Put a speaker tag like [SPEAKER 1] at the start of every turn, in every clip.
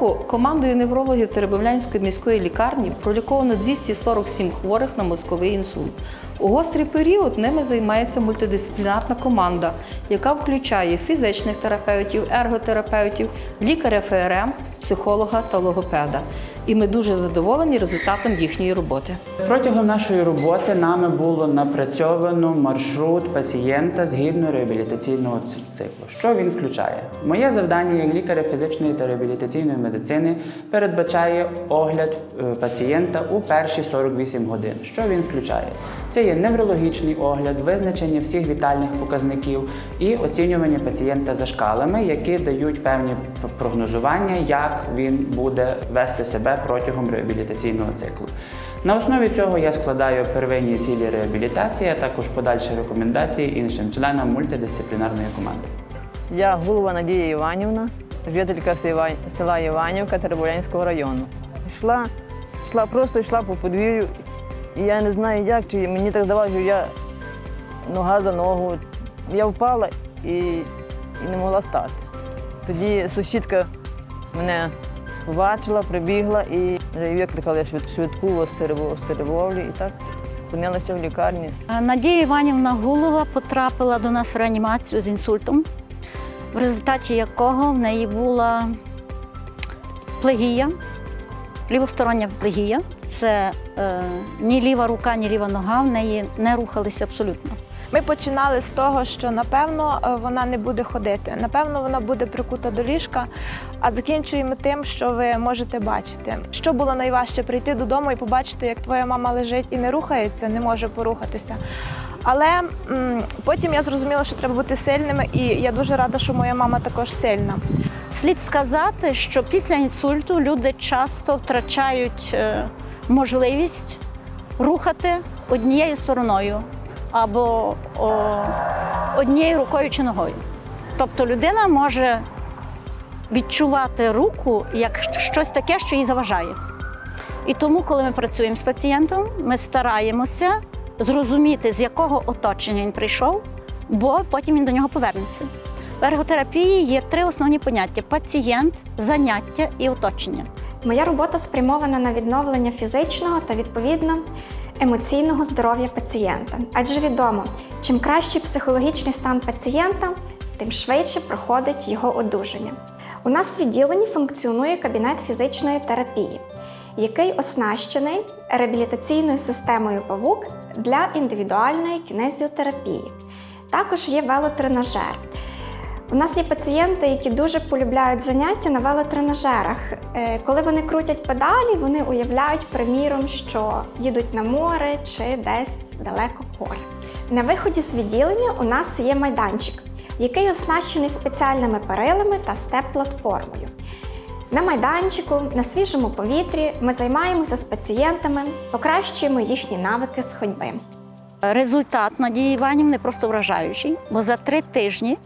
[SPEAKER 1] Року командою неврологів Теребовлянської міської лікарні проліковано 247 хворих на мозковий інсульт. У гострий період ними займається мультидисциплінарна команда, яка включає фізичних терапевтів, ерготерапевтів, лікаря ФРМ, психолога та логопеда. І ми дуже задоволені результатом їхньої роботи.
[SPEAKER 2] Протягом нашої роботи нами було напрацьовано маршрут пацієнта згідно реабілітаційного циклу. Що він включає? Моє завдання як лікаря фізичної та реабілітаційної медицини передбачає огляд е, пацієнта у перші 48 годин. Що він включає? Це є неврологічний огляд, визначення всіх вітальних показників і оцінювання пацієнта за шкалами, які дають певні прогнозування, як він буде вести себе протягом реабілітаційного циклу. На основі цього я складаю первинні цілі реабілітації, а також подальші рекомендації іншим членам мультидисциплінарної команди.
[SPEAKER 3] Я Гулова Надія Іванівна, жителька села- Іванівка Теребулянського району. Йшла, йшла, просто йшла по подвір'ю, і я не знаю як, чи мені так здавалося, що я нога за ногу. Я впала і, і не могла стати. Тоді сусідка мене побачила, прибігла і вже викликали швидку Остеревовлі і так опинилася в лікарні.
[SPEAKER 4] Надія Іванівна Гулова потрапила до нас в реанімацію з інсультом, в результаті якого в неї була плегія, лівостороння плегія. Це е, ні ліва рука, ні ліва нога в неї не рухалися абсолютно.
[SPEAKER 5] Ми починали з того, що напевно е, вона не буде ходити, напевно, вона буде прикута до ліжка. А закінчуємо тим, що ви можете бачити. Що було найважче прийти додому і побачити, як твоя мама лежить і не рухається, не може порухатися. Але потім я зрозуміла, що треба бути сильними, і я дуже рада, що моя мама також сильна.
[SPEAKER 4] Слід сказати, що після інсульту люди часто втрачають е, можливість рухати однією стороною або о, однією рукою чи ногою. Тобто людина може відчувати руку як щось таке, що їй заважає. І тому, коли ми працюємо з пацієнтом, ми стараємося зрозуміти, з якого оточення він прийшов, бо потім він до нього повернеться. В ерготерапії є три основні поняття: пацієнт, заняття і оточення.
[SPEAKER 6] Моя робота спрямована на відновлення фізичного та відповідно емоційного здоров'я пацієнта. Адже відомо, чим кращий психологічний стан пацієнта, тим швидше проходить його одужання. У нас в відділенні функціонує кабінет фізичної терапії, який оснащений реабілітаційною системою павук для індивідуальної кінезіотерапії. Також є велотренажер. У нас є пацієнти, які дуже полюбляють заняття на велотренажерах. Е, Коли вони крутять педалі, вони уявляють, приміром, що їдуть на море чи десь далеко в гори. На виході з відділення у нас є майданчик, який оснащений спеціальними перилами та степ-платформою. На майданчику, на свіжому повітрі ми займаємося з пацієнтами, покращуємо їхні навики з ходьби.
[SPEAKER 4] Результат Надії Іванівни просто вражаючий, бо за три тижні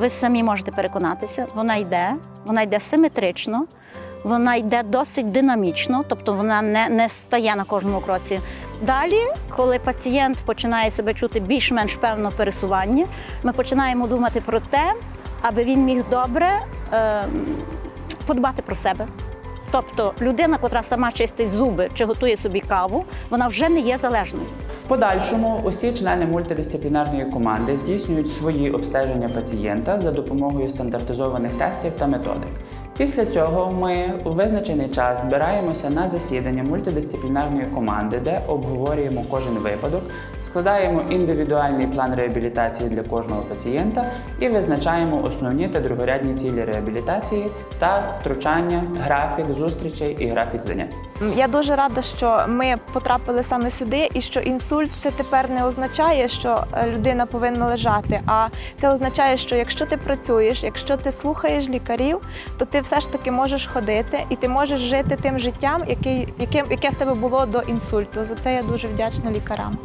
[SPEAKER 4] ви самі можете переконатися, вона йде, вона йде симетрично, вона йде досить динамічно, тобто вона не, не стає на кожному кроці. Далі, коли пацієнт починає себе чути більш-менш певно пересування, ми починаємо думати про те, аби він міг добре е, подбати про себе. Тобто людина, котра сама чистить зуби чи готує собі каву, вона вже не є залежною.
[SPEAKER 2] В подальшому усі члени мультидисциплінарної команди здійснюють свої обстеження пацієнта за допомогою стандартизованих тестів та методик. Після цього ми у визначений час збираємося на засідання мультидисциплінарної команди, де обговорюємо кожен випадок, складаємо індивідуальний план реабілітації для кожного пацієнта і визначаємо основні та другорядні цілі реабілітації та втручання, графік зустрічей і графік занять.
[SPEAKER 5] Я дуже рада, що ми потрапили саме сюди, і що інсульт це тепер не означає, що е, людина повинна лежати. А це означає, що якщо ти працюєш, якщо ти слухаєш лікарів, то ти все ж таки можеш ходити і ти можеш жити тим життям, яке, яке, в тебе було до інсульту. За це я дуже вдячна лікарям.